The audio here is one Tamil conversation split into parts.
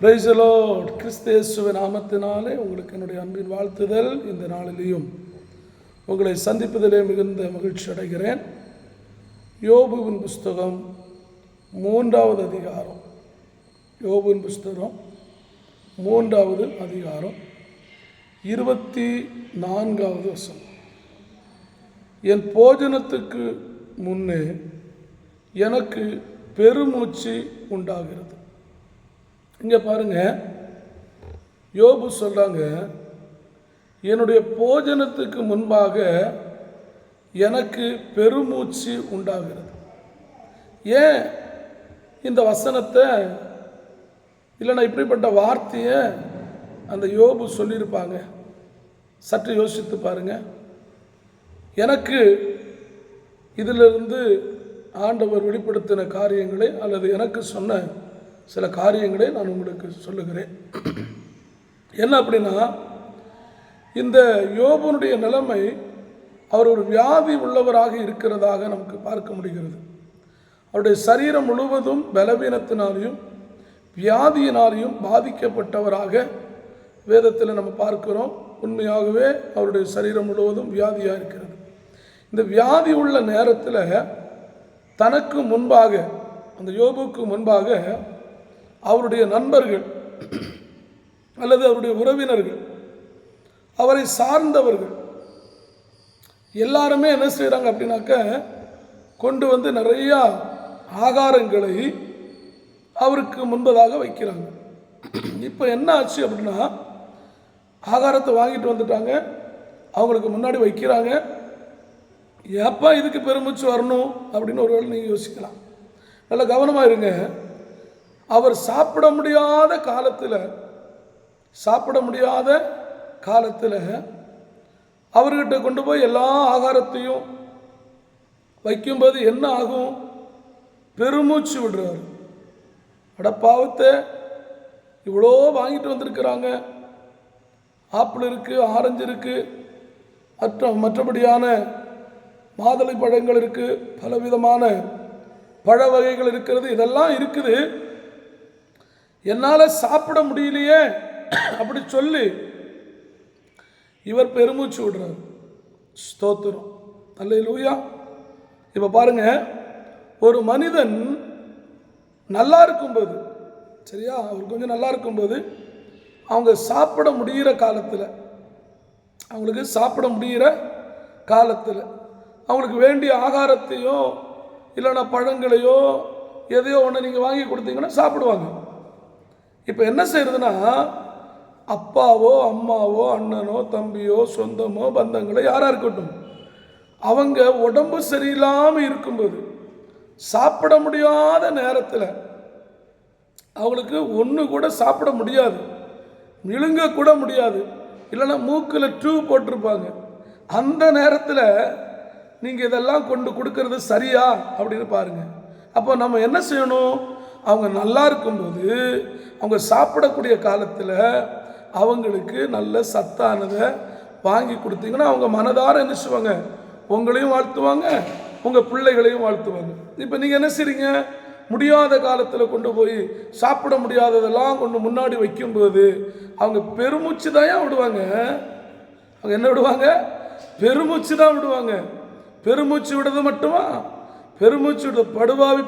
பிரைசலோ கிறிஸ்தேசுவ நாமத்தினாலே உங்களுக்கு என்னுடைய அன்பின் வாழ்த்துதல் இந்த நாளிலேயும். உங்களை சந்திப்பதிலே மிகுந்த மகிழ்ச்சி அடைகிறேன். யோபுவின் புஸ்தகம் மூன்றாவது அதிகாரம். யோபுவின் புஸ்தகம் மூன்றாவது அதிகாரம். இருபத்தி நான்காவது வசனம். என் போஜனத்துக்கு முன்னே எனக்கு பெருமூச்சு உண்டாகிறது. இங்கே பாருங்க. யோபு சொல்கிறாங்க என்னுடைய போஜனத்துக்கு முன்பாக எனக்கு பெருமூச்சு உண்டாகிறது. ஏன் இந்த வசனத்தை? இல்லைன்னா இப்படிப்பட்ட வார்த்தையை அந்த யோபு சொல்லியிருப்பாங்க. சற்று யோசித்து பாருங்க. எனக்கு இதிலிருந்து ஆண்டவர் வெளிப்படுத்தின காரியங்களை அல்லது எனக்கு சொன்ன சில காரியங்களை நான் உங்களுக்கு சொல்லுகிறேன். என்ன அப்படின்னா இந்த யோபனுடைய நிலைமை அவர் ஒரு வியாதி உள்ளவராக இருக்கிறதாக நமக்கு பார்க்க முடிகிறது. அவருடைய சரீரம் முழுவதும் பலவீனத்தினாலையும் வியாதியினாலையும் பாதிக்கப்பட்டவராக வேதத்தில் நம்ம பார்க்கிறோம். உண்மையாகவே அவருடைய சரீரம் முழுவதும் வியாதியாக இருக்கிறது. இந்த வியாதி உள்ள நேரத்தில் தனக்கு முன்பாக அந்த யோபுக்கு முன்பாக அவருடைய நண்பர்கள் அல்லது அவருடைய உறவினர்கள் அவரை சார்ந்தவர்கள் எல்லாருமே என்ன செய்கிறாங்க அப்படின்னாக்க கொண்டு வந்து நிறையா ஆகாரங்களை அவருக்கு முன்பதாக வைக்கிறாங்க. இப்போ என்ன ஆச்சு அப்படின்னா ஆகாரத்தை வாங்கிட்டு வந்துட்டாங்க. அவங்களுக்கு முன்னாடி வைக்கிறாங்க. எப்போ இதுக்கு பெருமிச்சு வரணும் அப்படின்னு ஒரு வேளை நீங்கள் யோசிக்கலாம். நல்ல கவனமாக இருங்க. அவர் சாப்பிட முடியாத காலத்தில் சாப்பிட முடியாத காலத்தில் அவர்கிட்ட கொண்டு போய் எல்லா ஆகாரத்தையும் வைக்கும்போது என்ன ஆகும்? பெருமூச்சு விடுறாரு. அடப்பாவத்தை இவ்வளோ வாங்கிட்டு வந்திருக்கிறாங்க. ஆப்பிள் இருக்குது ஆரஞ்சு இருக்குது மற்ற மற்றபடியான மாதுளை பழங்கள் இருக்குது பலவிதமான பழ வகைகள் இருக்கிறது இதெல்லாம் இருக்குது. என்னால் சாப்பிட முடியலையே அப்படி சொல்லி இவர் பெருமூச்சு விடுறார். ஸ்தோத்திரம். அல்ல லூயா இப்போ பாருங்க ஒரு மனிதன் நல்லா இருக்கும்போது சரியா? அவர் கொஞ்சம் நல்லா இருக்கும்போது அவங்க சாப்பிட முடிகிற காலத்தில் அவங்களுக்கு சாப்பிட முடிகிற காலத்தில் அவங்களுக்கு வேண்டிய ஆகாரத்தையோ இல்லைன்னா பழங்களையோ எதையோ ஒன்று நீங்கள் வாங்கி கொடுத்தீங்கன்னா சாப்பிடுவாங்க. இப்போ என்ன செய்யறதுன்னா அப்பாவோ அம்மாவோ அண்ணனோ தம்பியோ சொந்தமோ பந்தங்களோ யாராக இருக்கட்டும் அவங்க உடம்பு சரியில்லாமல் இருக்கும்போது சாப்பிட முடியாத நேரத்தில் அவங்களுக்கு ஒன்று கூட சாப்பிட முடியாது விழுங்க கூட முடியாது இல்லைன்னா மூக்கில் டியூப் போட்டிருப்பாங்க. அந்த நேரத்தில் நீங்கள் இதெல்லாம் கொண்டு கொடுக்கறது சரியா அப்படின்னு பாருங்க. அப்போ நம்ம என்ன செய்யணும்? அவங்க நல்லா இருக்கும்போது அவங்க சாப்பிடக்கூடிய காலத்தில் அவங்களுக்கு நல்ல சத்தானதை வாங்கி கொடுத்தீங்கன்னா அவங்க மனதார என்ன செய்வாங்க? உங்களையும் வாழ்த்துவாங்க உங்கள் பிள்ளைகளையும் வாழ்த்துவாங்க. இப்போ நீங்கள் என்ன செய்றீங்க? முடியாத காலத்தில் கொண்டு போய் சாப்பிட முடியாததெல்லாம் கொண்டு முன்னாடி வைக்கும்போது அவங்க பெருமூச்சு தான் விடுவாங்க? அவங்க என்ன விடுவாங்க? பெருமூச்சு தான் விடுவாங்க. பெருமூச்சு விடுறது மட்டுமா? பெருமூச்சு விடுறது படுபாவி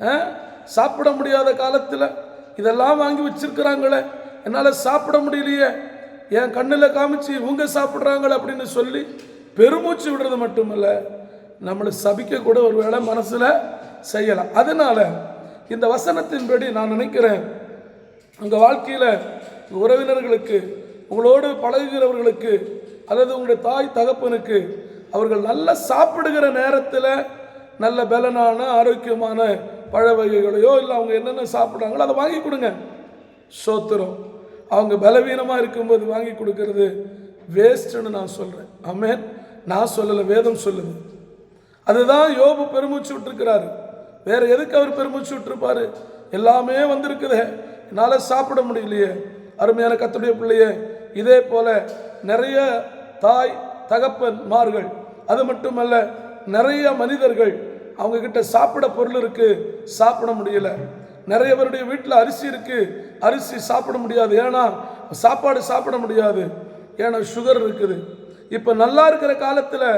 ஆ? சாப்பிட முடியாத காலத்தில் இதெல்லாம் வாங்கி வச்சிருக்கிறாங்களே. என்னால் சாப்பிட முடியலையே. என் கண்ணில் காமிச்சு இவங்க சாப்பிட்றாங்களே அப்படின்னு சொல்லி பெருமூச்சு விடுறது மட்டுமல்ல நம்மளை சபிக்க கூட ஒரு வேளை மனசில் செய்யலாம். அதனால் இந்த வசனத்தின்படி நான் நினைக்கிறேன் உங்கள் வாழ்க்கையில் உறவினர்களுக்கு உங்களோடு பழகுகிறவர்களுக்கு அல்லது உங்களுடைய தாய் தகப்பனுக்கு அவர்கள் நல்லா சாப்பிடுகிற நேரத்தில் நல்ல பலனான ஆரோக்கியமான பழ வகைகளையோ இல்லை அவங்க என்னென்ன சாப்பிட்றாங்களோ அதை வாங்கி கொடுங்க. சோத்திரம். அவங்க பலவீனமாக இருக்கும்போது வாங்கி கொடுக்கறது வேஸ்ட்டுன்னு நான் சொல்கிறேன் அமேன் நான் சொல்லலை வேதம் சொல்லுது. அதுதான் யோபு பெருமூச்சு விட்டுருக்கிறாரு. வேறு எதுக்கு அவர் பெருமூச்சு விட்டுருப்பார்? எல்லாமே வந்திருக்குதே. என்னால் சாப்பிட முடியலையே. அருமையான கத்துடைய பிள்ளையே இதே போல் நிறைய தாய் தகப்பன்மார்கள் அது மட்டுமல்ல நிறைய மனிதர்கள் அவங்க கிட்ட சாப்பிட பொருள் இருக்கு சாப்பிட முடியல. நிறைய பேருடைய வீட்டில் அரிசி இருக்கு அரிசி சாப்பிட முடியாது. ஏன்னா சாப்பாடு சாப்பிட முடியாது. ஏன்னா சுகர் இருக்குது. இப்போ நல்லா இருக்கிற காலத்தில்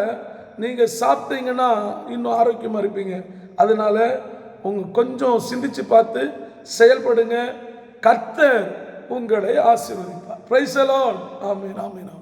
நீங்கள் சாப்பிட்டீங்கன்னா இன்னும் ஆரோக்கியமாக இருப்பீங்க. அதனால உங்கள் கொஞ்சம் சிந்திச்சு பார்த்து செயல்படுங்க. கர்த்தர் உங்களை ஆசீர்வதிப்பார். ப்ரைஸ் அலோன் ஆமீன் ஆமீன்.